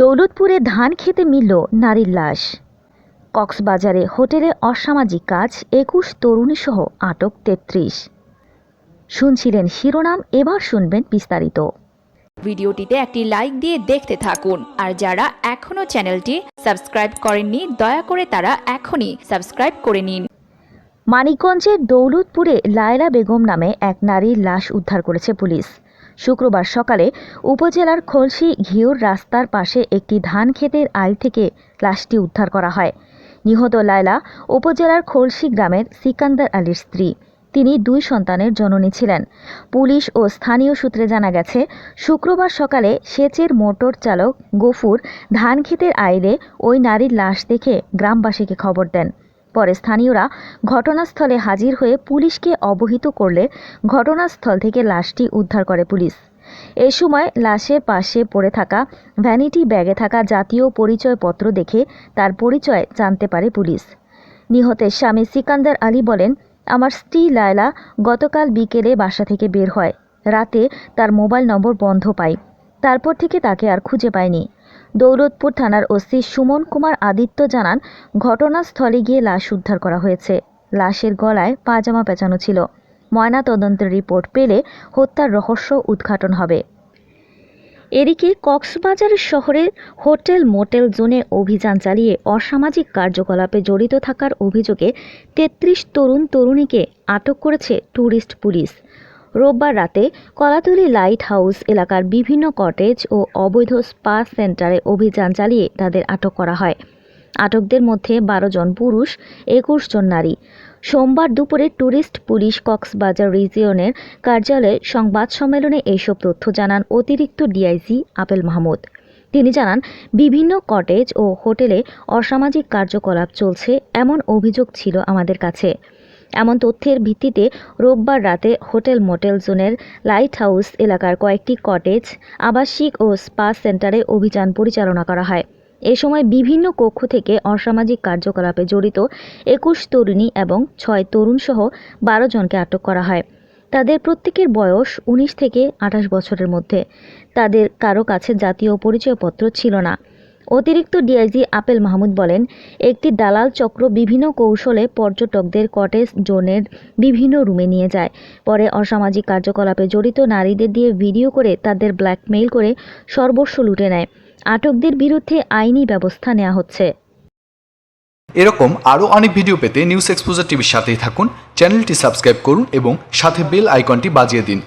দৌলতপুরে ধান খেতে মিলল নারীর লাশ। কক্সবাজারে হোটেলে অসামাজিক কাজ একুশ তরুণীসহ আটক তেত্রিশ। শুনছিলেন শিরোনাম এবার শুনবেন বিস্তারিত। ভিডিওটিতে একটি লাইক দিয়ে দেখতে থাকুন। আর যারা এখনও চ্যানেলটি সাবস্ক্রাইব করেননি দয়া করে তারা এখনই সাবস্ক্রাইব করে নিন। মানিকগঞ্জের দৌলতপুরে লায়লা বেগম নামে এক নারীর লাশ উদ্ধার করেছে পুলিশ। শুক্রবার সকালে উপজেলার খলসি ঘিওর রাস্তার পাশে একটি ধান ক্ষেতের আইল থেকে লাশটি উদ্ধার করা হয়। নিহত লায়লা উপজেলার খলসি গ্রামের সিকান্দার আলীর স্ত্রী। তিনি দুই সন্তানের জননী ছিলেন। পুলিশ ও স্থানীয় সূত্রে জানা গেছে, শুক্রবার সকালে সেচের মোটর চালক গফুর ধান ক্ষেতের আইলে ওই নারীর লাশ দেখে গ্রামবাসীকে খবর দেন। পরে স্থানীয়রা ঘটনাস্থলে হাজির হয়ে পুলিশকে অবহিত করলে ঘটনাস্থল থেকে লাশটি উদ্ধার করে পুলিশ। এ সময় লাশের পাশে পড়ে থাকা ভ্যানিটি ব্যাগে থাকা জাতীয় পরিচয়পত্র দেখে তার পরিচয় জানতে পারে পুলিশ। নিহতের স্বামী সিকান্দার আলী বলেন, আমার স্ত্রী লায়লা গতকাল বিকেলে বাসা থেকে বের হয়। রাতে তার মোবাইল নম্বর বন্ধ পাই। তারপর থেকে তাকে আর খুঁজে পায়নি দৌলতপুর থানার ওসি সুমন কুমার আদিত্য জানান, ঘটনাস্থলে গিয়ে লাশ উদ্ধার করা হয়েছে। লাশের গলায় পাজামা পেঁচানো ছিল। ময়না তদন্তের রিপোর্ট পেলে হত্যার রহস্য উদ্ঘাটন হবে। এদিকে কক্সবাজার শহরের হোটেল মোটেল জোনে অভিযান চালিয়ে অসামাজিক কার্যকলাপে জড়িত থাকার অভিযোগে তেত্রিশ তরুণ তরুণীকে আটক করেছে ট্যুরিস্ট পুলিশ। রোববার রাতে কলাতলি লাইট হাউস এলাকার বিভিন্ন কটেজ ও অবৈধ স্পা সেন্টারে অভিযান চালিয়ে তাদের আটক করা হয়। আটকদের মধ্যে বারো জন পুরুষ, একুশ জন নারী। সোমবার দুপুরে ট্যুরিস্ট পুলিশ কক্সবাজার রিজিয়নের কার্যালয়ে সংবাদ সম্মেলনে এইসব তথ্য জানান অতিরিক্ত ডিআইজি আপেল মাহমুদ। তিনি জানান, বিভিন্ন কটেজ ও হোটেলে অসামাজিক কার্যকলাপ চলছে, এমন অভিযোগ ছিল আমাদের কাছে। এমন তথ্যের ভিত্তিতে রোববার রাতে হোটেল মোটেল জোনের লাইট হাউস এলাকার কয়েকটি কটেজ, আবাসিক ও স্পা সেন্টারে অভিযান পরিচালনা করা হয়। এ সময় বিভিন্ন কক্ষ থেকে অসামাজিক কার্যকলাপে জড়িত একুশ তরুণী এবং ছয় তরুণসহ বারো জনকে আটক করা হয়। তাদের প্রত্যেকের বয়স উনিশ থেকে আঠাশ বছরের মধ্যে। তাদের কারও কাছে জাতীয় পরিচয়পত্র ছিল না। অতিরিক্ত ডিআইজি আপেল মাহমুদ বলেন, একটি দালাল চক্র বিভিন্ন কৌশলে পর্যটকদের কটেজ জোনের বিভিন্ন রুমে নিয়ে যায়। পরে অসামাজিক কার্যকলাপে জড়িত নারীদের দিয়ে ভিডিও করে তাদের ব্ল্যাকমেইল করে সর্বস্ব লুটে নেয়। আটকদের বিরুদ্ধে আইনি ব্যবস্থা নেওয়া হচ্ছে। এরকম আরও অনেক ভিডিও পেতে নিউজ এক্সপোজার টিভির সাথেই থাকুন, চ্যানেলটি সাবস্ক্রাইব করুন এবং সাথে বেল আইকনটি বাজিয়ে দিন।